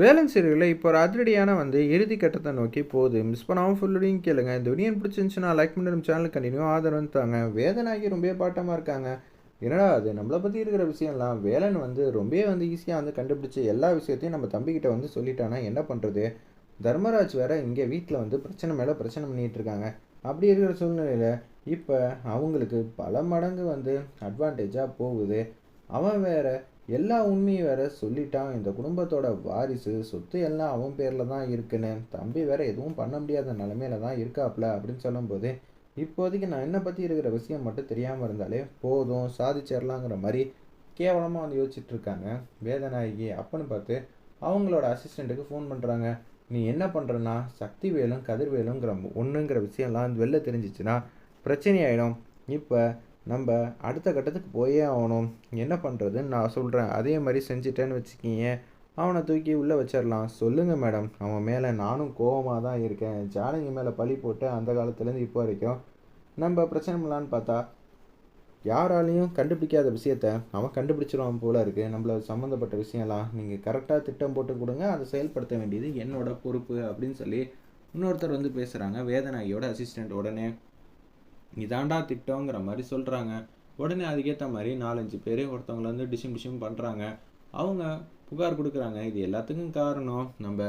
வேலன் சீரியலில் இப்போ ஒரு அதிரடியான வந்து இறுதி கட்டத்தை நோக்கி போகுது. மிஸ் பண்ணாமல் ஃபுல்லுடையும் கேளுங்க. இந்த வீடியோ பிடிச்சிருந்துச்சுன்னா லைக் பண்ணி நம்ம சேனல் கண்டினியூ ஆதரவு தாங்க. வேதனாகி ரொம்ப பாட்டமாக இருக்காங்க. என்னடா அது? நம்மளை பற்றி இருக்கிற விஷயம்லாம் வேலன் வந்து ரொம்ப வந்து ஈஸியாக வந்து கண்டுபிடிச்சி எல்லா விஷயத்தையும் நம்ம தம்பிக்கிட்ட வந்து சொல்லிட்டானா என்ன பண்ணுறது தர்மராஜ் வேற இங்கே வீட்டில் வந்து பிரச்சனை மேலே பிரச்சனை பண்ணிகிட்டு இருக்காங்க. அப்படி இருக்கிற சூழ்நிலையில் இப்போ அவங்களுக்கு பல மடங்கு வந்து அட்வான்டேஜாக போகுது. அவன் வேற எல்லா உண்மையும் வேற சொல்லிட்டான். இந்த குடும்பத்தோட வாரிசு சொத்து எல்லாம் அவன் பேரில் தான் இருக்குன்னு. தம்பி வேற எதுவும் பண்ண முடியாத நிலமையில தான் இருக்காப்ல அப்படின்னு சொல்லும்போது இப்போதைக்கு நான் என்னை பற்றி இருக்கிற விஷயம் மட்டும் தெரியாமல் இருந்தாலே போதும் சாதிச்சிடலாங்கிற மாதிரி கேவலமாக வந்து யோசிச்சுட்டு இருக்காங்க. வேதநாயகி அப்பன்னு பார்த்து அவங்களோட அசிஸ்டண்ட்டுக்கு ஃபோன் பண்ணுறாங்க நீ என்ன பண்ணுறன்னா சக்திவேலும் கதிர்வேலுங்கிற ஒன்றுங்கிற விஷயம்லாம் வெளில தெரிஞ்சிச்சுன்னா பிரச்சனை ஆகிடும் இப்போ நம்ம அடுத்த கட்டத்துக்கு போயே ஆகணும். என்ன பண்ணுறதுன்னு நான் சொல்கிறேன் அதே மாதிரி செஞ்சுட்டேன்னு வச்சுக்கிங்க. அவனை தூக்கி உள்ளே வச்சிடலாம். சொல்லுங்கள் மேடம். அவன் மேலே நானும் கோவமாக தான் இருக்கேன். ஜானகி மேலே பழி போட்டு அந்த காலத்துலேருந்து இப்போ வரைக்கும் நம்ம பிரச்சனை பண்ணலான்னு பார்த்தா யாராலையும் கண்டுபிடிக்காத விஷயத்த அவன் கண்டுபிடிச்சிருவான் போல இருக்குது நம்மள சம்மந்தப்பட்ட விஷயம்லாம் நீங்கள் கரெக்டாக திட்டம் போட்டு கொடுங்க. அதை செயல்படுத்த வேண்டியது என்னோட பொறுப்பு அப்படின்னு சொல்லி இன்னொருத்தர் வந்து பேசுகிறாங்க வேதநாயகியோட அசிஸ்டண்ட் உடனே. இதாண்டா திட்டங்கிற மாதிரி சொல்கிறாங்க உடனே அதுக்கேற்ற மாதிரி நாலஞ்சு பேர் ஒருத்தவங்கள வந்து டிஷிம் டிஷிம் பண்ணுறாங்க அவங்க புகார் கொடுக்குறாங்க. இது எல்லாத்துக்கும் காரணம். நம்ம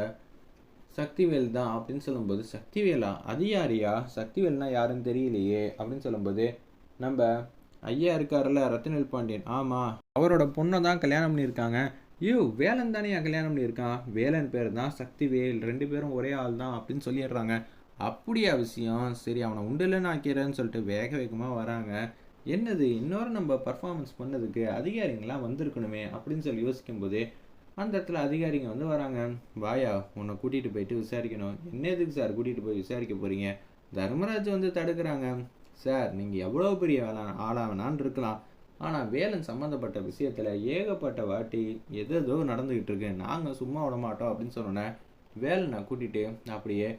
சக்திவேல் தான் அப்படின்னு சொல்லும்போது சக்திவேலா? அது யாரியா? சக்திவேல்னா யாருன்னு தெரியலையே அப்படின்னு சொல்லும்போது நம்ம ஐயா இருக்காருல்ல ரத்தினல் பாண்டியன். ஆமாம் அவரோட பொண்ணை தான் கல்யாணம் பண்ணியிருக்காங்க. ஐயோ வேலன் தானே கல்யாணம் பண்ணியிருக்கான்? வேலன் பேர் தான் சக்திவேல். ரெண்டு பேரும் ஒரே ஆள் தான் அப்படின்னு சொல்லிடுறாங்க. அப்படியா விஷயம்? சரி அவனை உண்டுலன்னு ஆக்கிறேன்னு சொல்லிட்டு வேக வேகமாக வராங்க. என்னது இன்னொரு நம்ம பர்ஃபார்மன்ஸ் பண்ணதுக்கு அதிகாரிங்களாம் வந்திருக்கணுமே அப்படின்னு சொல்லி யோசிக்கும்போது அந்த இடத்துல அதிகாரிங்க வந்து வராங்க. வாயா உன்னை கூட்டிகிட்டு போயிட்டு விசாரிக்கணும். என்ன எதுக்கு சார் கூட்டிகிட்டு போய் விசாரிக்க போகிறீங்க தர்மராஜ் வந்து தடுக்கிறாங்க. சார் நீங்கள் எவ்வளோ பெரிய வேலை ஆளாவனான்னு இருக்கலாம். ஆனால் வேலன் சம்மந்தப்பட்ட விஷயத்தில் ஏகப்பட்ட வாட்டி எதோ நடந்துக்கிட்டு இருக்கு. நாங்கள் சும்மா விட மாட்டோம் அப்படின்னு சொன்னோன்னே வேலனை கூட்டிகிட்டு அப்படியே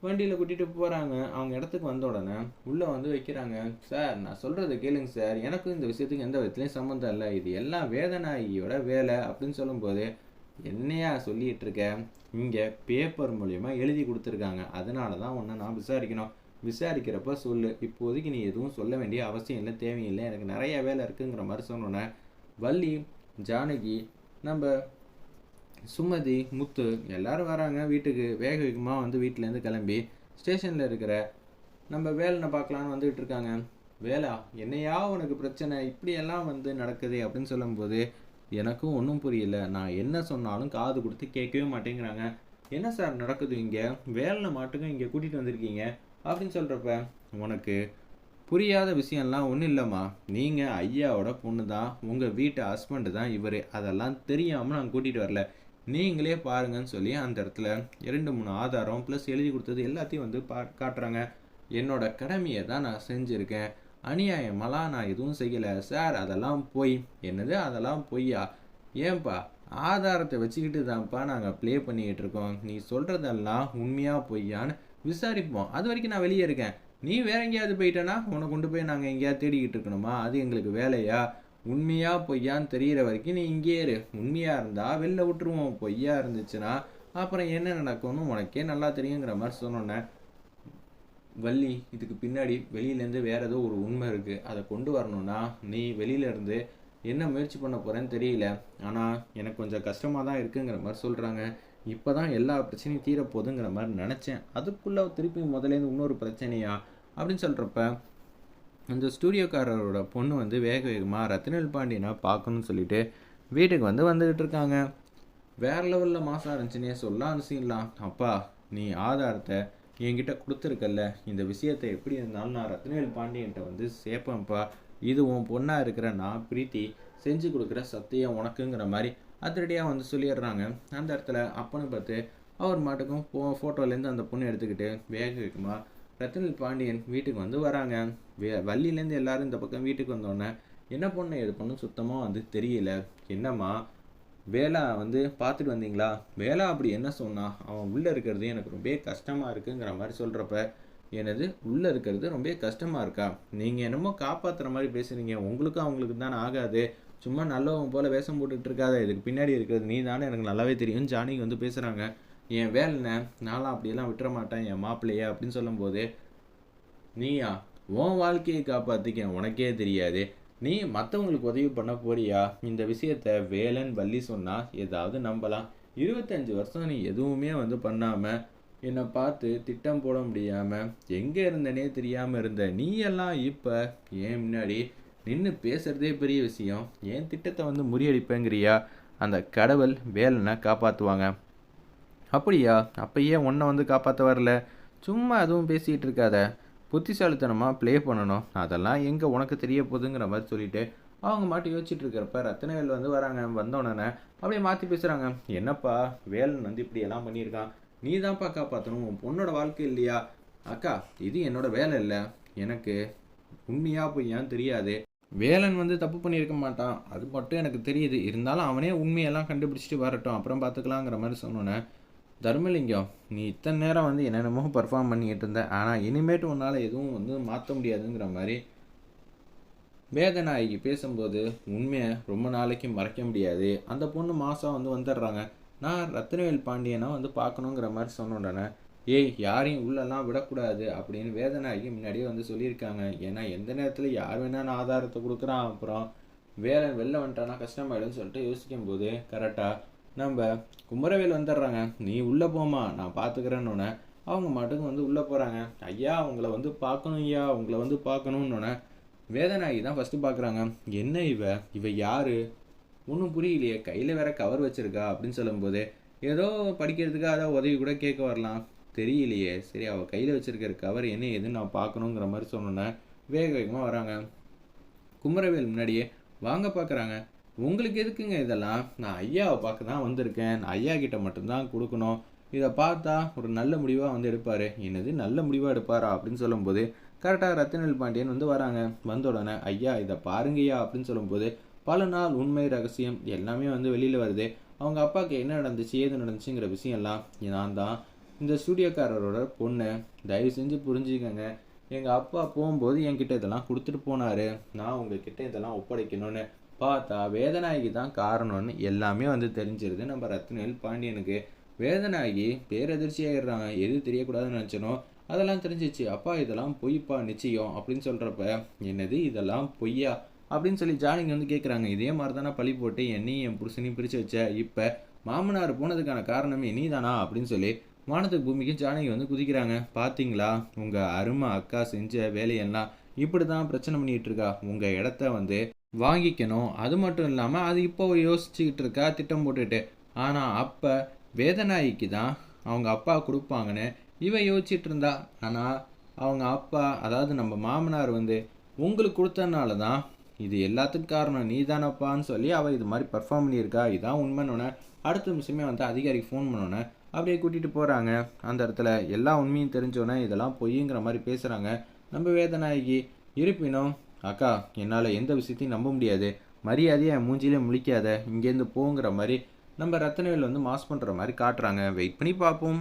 வண்டியில் கூட்டிகிட்டு போகிறாங்க அவங்க இடத்துக்கு வந்த உடனே உள்ளே வந்து வைக்கிறாங்க. சார் நான் சொல்கிறத கேளுங்க சார். எனக்கும் இந்த விஷயத்துக்கு எந்த விதத்துலையும் சம்மந்தம் இல்லை. இது எல்லாம் வேதநாயகியோட வேலை. அப்படின்னு சொல்லும்போது என்னையா சொல்லிகிட்டு இருக்க? இங்கே பேப்பர் மூலயமா எழுதி கொடுத்துருக்காங்க. அதனால தான் ஒன்றை நான் விசாரிக்கணும். விசாரிக்கிறப்ப சொல்லு. இப்போதைக்கு நீ எதுவும் சொல்ல வேண்டிய அவசியம் இல்லை தேவையில்லை. எனக்கு நிறைய வேலை இருக்குங்கிற மாதிரி சொன்னோன்னே வள்ளி ஜானகி நம்ம சுமதி முத்து எல்லாரும் வராங்க வீட்டுக்கு. வேக வேகமாக வந்து வீட்டிலேருந்து கிளம்பி ஸ்டேஷனில் இருக்கிற நம்ம வேலனை பார்க்கலான்னு வந்துகிட்டு இருக்காங்க. வேலா என்னையா உனக்கு பிரச்சனை? இப்படியெல்லாம் வந்து நடக்குது அப்படின்னு சொல்லும்போது எனக்கும் ஒன்றும் புரியல. நான் என்ன சொன்னாலும் காது கொடுத்து கேட்கவே மாட்டேங்கிறாங்க. என்ன சார் நடக்குது இங்கே? வேலனை மாட்டுக்கும் இங்கே கூட்டிகிட்டு வந்திருக்கீங்க அப்படின்னு சொல்கிறப்ப உனக்கு புரியாத விஷயம்லாம் ஒன்றும் இல்லைம்மா. நீங்கள் ஐயாவோட பொண்ணு தான் உங்கள் வீட்டு ஹஸ்பண்டு தான் இவர். அதெல்லாம் தெரியாமல் நான் கூட்டிகிட்டு வரல. நீங்களே பாருங்கன்னு சொல்லி அந்த இடத்துல இரண்டு மூணு ஆதாரம் ப்ளஸ் எழுதி கொடுத்தது எல்லாத்தையும் வந்து பா காட்டுறாங்க. என்னோட கடமையை தான் நான் செஞ்சுருக்கேன். அநியாயமெல்லாம் நான் எதுவும் செய்யலை. சார் அதெல்லாம் பொய். என்னது? அதெல்லாம் பொய்யா? ஏன்பா? ஆதாரத்தை வச்சுக்கிட்டு தான்ப்பா நாங்கள் ப்ளே பண்ணிக்கிட்டு இருக்கோம். நீ சொல்கிறதெல்லாம் உண்மையாக பொய்யான்னு விசாரிப்போம். அது வரைக்கும் நான் வெளியே இருக்கேன். நீ வேற எங்கேயாவது போயிட்டேன்னா உன்னை கொண்டு போய் நாங்கள் எங்கேயாவது தேடிக்கிட்டு இருக்கணுமா? அது எங்களுக்கு வேலையா? உண்மையா பொய்யான்னு தெரிகிற வரைக்கும் நீ இங்கேயே இரு. உண்மையா இருந்தா வெளில விட்டுருவோம். பொய்யா இருந்துச்சுன்னா அப்புறம் என்ன நடக்கும்னு உனக்கே நல்லா தெரியுங்கிற மாதிரி சொன்னோன்னே வள்ளி இதுக்கு பின்னாடி வெளியிலேருந்து வேற ஏதோ ஒரு உண்மை இருக்குது அதை கொண்டு வரணும்னா நீ வெளியிலேருந்து என்ன முயற்சி பண்ண போகிறேன்னு தெரியல. ஆனால் எனக்கு கொஞ்சம் கஷ்டமாக தான் இருக்குங்கிற மாதிரி சொல்கிறாங்க இப்போ தான் எல்லா பிரச்சனையும் தீரப்போகுதுங்கிற மாதிரி நினச்சேன். அதுக்குள்ளே திருப்பி முதலேருந்து இன்னொரு பிரச்சனையா அப்படின்னு சொல்கிறப்ப அந்த ஸ்டூடியோக்காரரோட பொண்ணு வந்து வேக வேகமாக ரத்தினல் பாண்டியனை பார்க்கணும்னு சொல்லிட்டு வீட்டுக்கு வந்து வந்துக்கிட்டு இருக்காங்க. வேறு லெவலில் மாதம் இருந்துச்சுன்னே சொல்லலாம் சீன்லாம் அப்பா நீ ஆதாரத்தை என்கிட்ட கொடுத்துருக்கல்ல. இந்த விஷயத்தை எப்படி இருந்தாலும் நான் ரத்னவேல் பாண்டியன்ட்ட வந்து சேர்ப்பேன்ப்பா. இது உன் பொண்ணாக இருக்கிற நான் பிரீத்தி செஞ்சு கொடுக்குற சத்தியம் உனக்குங்கிற மாதிரி அதிரடியாக வந்து சொல்லிடுறாங்க. அந்த இடத்துல அப்பனை பார்த்து அவர் மாட்டுக்கும் ஃபோ ஃபோட்டோலேருந்து அந்த பொண்ணு எடுத்துக்கிட்டு வேக வேகமாக ரத்தினல் பாண்டியன் வீட்டுக்கு வந்து வராங்க. வே வள்ளியிலேருந்து எல்லாரும் இந்த பக்கம் வீட்டுக்கு வந்தோடனே என்ன பொண்ணு எது பொண்ணு சுத்தமாக வந்து தெரியல. என்னம்மா வேலா வந்து பார்த்துட்டு வந்தீங்களா? வேலா அப்படி என்ன சொன்னா அவன் உள்ளே இருக்கிறது எனக்கு ரொம்ப கஷ்டமாக இருக்குங்கிற மாதிரி சொல்கிறப்ப எனது உள்ளே இருக்கிறது ரொம்ப கஷ்டமாக இருக்கா? நீங்கள் என்னமோ காப்பாற்றுற மாதிரி பேசுகிறீங்க உங்களுக்கும் அவங்களுக்கு தானே ஆகாது. சும்மா நல்லவங்க போல் வேஷம் போட்டுட்டு இருக்காத. இதுக்கு பின்னாடி இருக்கிறது நீ தானே. எனக்கு நல்லாவே தெரியும். ஜானிக்கு வந்து பேசுகிறாங்க என் வேலைண்ணே நான்லாம் அப்படியெல்லாம் விட்டுற மாட்டேன் என் மாப்பிள்ளையே அப்படின்னு சொல்லும்போது நீயா உன் வாழ்க்கையை காப்பாற்றிக்க உனக்கே தெரியாது. நீ மற்றவங்களுக்கு உதவி பண்ண போறியா? இந்த விஷயத்த வேலன் வள்ளி சொன்னால் ஏதாவது நம்பலாம். இருபத்தஞ்சி வருஷம் நீ எதுவுமே வந்து பண்ணாமல் என்னை பார்த்து திட்டம் போட முடியாமல் எங்கே இருந்தனே தெரியாமல் இருந்த நீ எல்லாம் இப்போ ஏன் முன்னாடி நின்று பேசுகிறதே பெரிய விஷயம். ஏன் திட்டத்தை வந்து முறியடிப்பேங்கிறியா? அந்த கடவுள் வேலனை காப்பாற்றுவாங்க அப்படியா? அப்பயே உன்னை வந்து காப்பாற்ற வரல? சும்மா அதுவும் பேசிக்கிட்டு இருக்காத. புத்திசாலித்தனமாக ப்ளே பண்ணணும். அதெல்லாம் எங்கே உனக்கு தெரிய போகுதுங்கிற மாதிரி சொல்லிட்டு அவங்க மாட்டி யோசிச்சுட்டு இருக்கிறப்ப ரத்னவேல் வந்து வராங்க. வந்தோடனே அப்படியே மாற்றி பேசுகிறாங்க என்னப்பா வேலன் வந்து இப்படி எல்லாம் பண்ணியிருக்கான். நீ தான்ப்பா காப்பாற்றணும் உன் பொண்ணோட வாழ்க்கை இல்லையா? அக்கா இது என்னோட வேலை இல்லை. எனக்கு உண்மையாக பொய்யான்னு தெரியாது. வேலன் வந்து தப்பு பண்ணியிருக்க மாட்டான். அது மட்டும் எனக்கு தெரியுது. இருந்தாலும் அவனே உண்மையெல்லாம் கண்டுபிடிச்சிட்டு வரட்டும். அப்புறம் பார்த்துக்கலாங்கிற மாதிரி சொன்னோன்னே தர்மலிங்கம் நீ இத்தனை நேரம் வந்து என்னென்னமோ பர்ஃபார்ம் பண்ணிக்கிட்டு இருந்த ஆனால் இனிமேட்டு உன்னால் எதுவும் வந்து மாற்ற முடியாதுங்கிற மாதிரி வேதநாயகி பேசும்போது உண்மையை ரொம்ப நாளைக்கு மறைக்க முடியாது. அந்த பொண்ணு மாதம் வந்து வந்துடுறாங்க. நான் ரத்னவேல் பாண்டியனை வந்து பார்க்கணுங்கிற மாதிரி சொன்ன உடனே ஏய் யாரையும் உள்ளெல்லாம் விடக்கூடாது அப்படின்னு வேதநாயகி முன்னாடியே வந்து சொல்லியிருக்காங்க. ஏன்னா எந்த நேரத்தில் யார் வேணாலும் ஆதாரத்தை கொடுக்குறான். அப்புறம் வேலை வெளில வந்துட்டானா கஷ்டமாயிடும்னு சொல்லிட்டு யோசிக்கும் போது கரெக்டாக நம்ம குமரவேல் வந்துடுறாங்க. நீ உள்ளே போமா நான் பார்த்துக்கிறேன்னொன்னே அவங்க மட்டும் வந்து உள்ளே போகிறாங்க ஐயா அவங்கள வந்து பார்க்கணும் ஐயா அவங்கள வந்து பார்க்கணுன்னொன்னே வேதநாயகி தான் ஃபஸ்ட்டு பார்க்குறாங்க என்ன இவ? இவ யாரு? ஒன்றும் புரியலையே. கையில் வேற கவர் வச்சிருக்கா? அப்படின்னு சொல்லும்போது ஏதோ படிக்கிறதுக்கு அதை உதவி கூட கேட்க வரலாம். தெரியலையே. சரி அவள் கையில் வச்சிருக்கிற கவர் என்ன ஏதுன்னு நான் பார்க்கணுங்கிற மாதிரி சொன்னோன்னே வேக வேகமாக வராங்க. குமரவேல் முன்னாடியே வாங்க பார்க்குறாங்க உங்களுக்கு எதுக்குங்க இதெல்லாம்? நான் ஐயாவை பார்க்க தான் வந்திருக்கேன். நான் ஐயா கிட்ட மட்டும்தான் கொடுக்கணும். இதை பார்த்தா ஒரு நல்ல முடிவாக வந்து எடுப்பார். என்னது நல்ல முடிவாக எடுப்பாரா அப்படின்னு சொல்லும்போது கரெக்டாக ரத்தினல் பாண்டியன் வந்து வராங்க. வந்த உடனே ஐயா இதை பாருங்கய்யா அப்படின்னு சொல்லும்போது பல நாள் உண்மை ரகசியம் எல்லாமே வந்து வெளியில் வருது. அவங்க அப்பாவுக்கு என்ன நடந்துச்சு ஏது நடந்துச்சுங்கிற விஷயம் எல்லாம் நான் தான் இந்த ஸ்டூடியோக்காரரோட பொண்ணு தயவு செஞ்சு புரிஞ்சுக்கங்க. எங்கள் அப்பா போகும்போது என்கிட்ட இதெல்லாம் கொடுத்துட்டு போனார். நான் உங்ககிட்ட இதெல்லாம் ஒப்படைக்கணும்னு பார்த்தா வேதநாயகி தான் காரணம்னு எல்லாமே வந்து தெரிஞ்சிருது. நம்ம ரத்னவேல் பாண்டியனுக்கு வேதநாயகி பேரதிர்ச்சி ஆயிடுறாங்க எது தெரியக்கூடாதுன்னு நினச்சனோ அதெல்லாம் தெரிஞ்சிச்சு. அப்பா இதெல்லாம் பொய்ப்பா? நிச்சயம் அப்படின்னு சொல்கிறப்ப என்னது இதெல்லாம் பொய்யா? அப்படின்னு சொல்லி ஜானகி வந்து கேட்குறாங்க இதே மாதிரி தானே பழி போட்டு என்னையும் என் புருஷனையும் பிரித்து வச்ச. இப்போ மாமனார் போனதுக்கான காரணமே நீ தானா அப்படின்னு சொல்லி வானத்துக்கு பூமிக்கு ஜானகி வந்து குதிக்கிறாங்க. பார்த்தீங்களா உங்கள் அருமை அக்கா செஞ்ச வேலையெல்லாம் இப்படி தான் பிரச்சனை பண்ணிகிட்டு இருக்கா. உங்கள் இடத்த வந்து வாங்கிக்கணும். அது மட்டும் இல்லாமல் அது இப்போ யோசிச்சுக்கிட்டு இருக்கா திட்டம் போட்டுட்டு ஆனால் அப்போ வேதநாய்க்கு தான் அவங்க அப்பா கொடுப்பாங்கன்னு இவன் யோசிச்சுட்டு இருந்தா. ஆனால் அவங்க அப்பா அதாவது நம்ம மாமனார் வந்து உங்களுக்கு கொடுத்தனால தான் இது எல்லாத்துக்கும் காரணம் நீ தானப்பான்னு சொல்லி அவள் இது மாதிரி பர்ஃபார்ம் பண்ணியிருக்கா. இதான் உண்மைன்னொன்னே அடுத்த நிமிஷமே வந்து அதிகாரிக்கு ஃபோன் பண்ணோன்னே அப்படியே கூட்டிகிட்டு போகிறாங்க அந்த இடத்துல எல்லா உண்மையும் தெரிஞ்சோன்னே இதெல்லாம் பொய்யுங்கிற மாதிரி பேசுகிறாங்க நம்ம வேதநாயகி. இருப்பினும் அக்கா என்னால் எந்த விஷயத்தையும் நம்ப முடியாது. மரியாதையாக என் மூஞ்சிலே முழிக்காத இங்கேருந்து போங்கிற மாதிரி நம்ம ரத்தனவேல் வந்து மாஸ் பண்ணுற மாதிரி காட்டுறாங்க. வெயிட் பண்ணி பார்ப்போம்